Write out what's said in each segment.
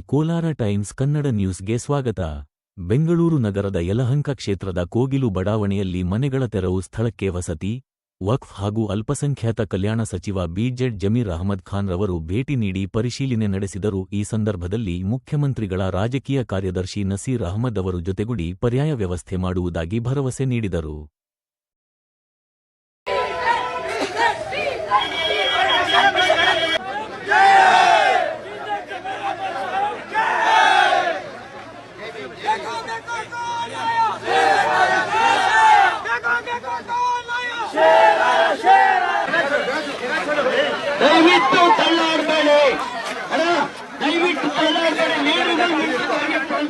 Kolar times Kannada ನ್ಯೂಸ್ಗೆ ಸ್ವಾಗತ. ಬೆಂಗಳೂರು ನಗರದ ಯಲಹಂಕ ಕ್ಷೇತ್ರದ ಕೋಗಿಲು ಬಡಾವಣೆಯಲ್ಲಿ ಮನೆಗಳ ತೆರವು ಸ್ಥಳಕ್ಕೆ ವಸತಿ, ವಕ್ಫ್ ಹಾಗೂ ಅಲ್ಪಸಂಖ್ಯಾತ ಕಲ್ಯಾಣ ಸಚಿವ ಬಿಜೆಡ್ ಜಮೀರ್ ಅಹಮದ್ ಖಾನ್ ರವರು ಭೇಟಿ ನೀಡಿ ಪರಿಶೀಲನೆ ನಡೆಸಿದರು. ಈ ಸಂದರ್ಭದಲ್ಲಿ ಮುಖ್ಯಮಂತ್ರಿಗಳ ರಾಜಕೀಯ ಕಾರ್ಯದರ್ಶಿ ನಸೀರ್ ಅಹಮದ್ ಅವರು ಜೊತೆಗೂಡಿ ಪರ್ಯಾಯ ವ್ಯವಸ್ಥೆ ಮಾಡುವುದಾಗಿ ಭರವಸೆ ನೀಡಿದರು. ದಯವಿಟ್ಟು ತಳ್ಳಾಡಬೇಡಿ ಅಣ್ಣ ದಯವಿಟ್ಟು ತಳ್ಳಾಡಬೇಡಿ ನೀರುಗಳು ನಿಂತುಕೊಂಡು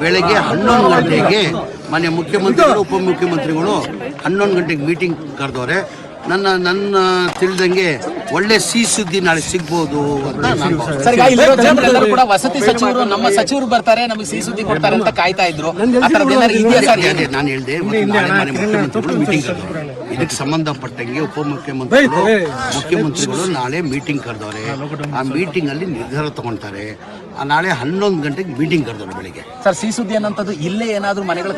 ಬೆಳಗ್ಗೆ ಹನ್ನೊಂದು ಗಂಟೆಗೆ ಮಾನ್ಯ ಮುಖ್ಯಮಂತ್ರಿಗಳು ಉಪಮುಖ್ಯಮಂತ್ರಿಗಳು ಹನ್ನೊಂದು ಗಂಟೆಗೆ ಮೀಟಿಂಗ್ ಕರೆದವ್ರೆ. ನನ್ನ ನನ್ನ ತಿಳಿದಂಗೆ ಒಳ್ಳೆ ಸಿಹಿ ಸುದ್ದಿ ನಾಳೆ ಸಿಗ್ಬೋದು ಅಂತ ನಾನು ಸರ್ ಈಗ ಇಲ್ಲಿರೋ ಜನರೆಲ್ಲರೂ ಕೂಡ ವಸತಿ ಸಚಿವರು ನಮ್ಮ ಸಚಿವರು ಬರ್ತಾರೆ ನಮಗೆ ಸಿಹಿ ಸುದ್ದಿ ಕೊಡ್ತಾರೆ ಅಂತ ಕಾಯ್ತಾ ಇದ್ರು. ಆ ಥರದ್ದು ಏನಾದ್ರು ಇದೆಯಾ ಸರ್? ಅದೇ ನಾನು ಹೇಳಿದೆ ಮುಖ್ಯಮಂತ್ರಿಗಳು ಮೀಟಿಂಗ್ ಇದಕ್ಕೆ ಸಂಬಂಧಪಟ್ಟಂಗೆ ಉಪಮುಖ್ಯಮಂತ್ರಿಗಳು ಮುಖ್ಯಮಂತ್ರಿಗಳು ನಾಳೆ ಮೀಟಿಂಗ್ ಕರೆದವ್ರೆ. ಆ ಮೀಟಿಂಗ್ ಅಲ್ಲಿ ನಿರ್ಧಾರ ತಗೊಳ್ತಾರೆ ಆ ನಾಳೆ ಹನ್ನೊಂದು ಗಂಟೆಗೆ ಮೀಟಿಂಗ್ ಕರೆದವ್ರು ಬೆಳಿಗ್ಗೆ. ಸರ್ ಸಿಹಿ ಸುದ್ದಿ ಅನ್ನೋಂಥದ್ದು ಇಲ್ಲೇ ಏನಾದ್ರು ಮನೆಗಳು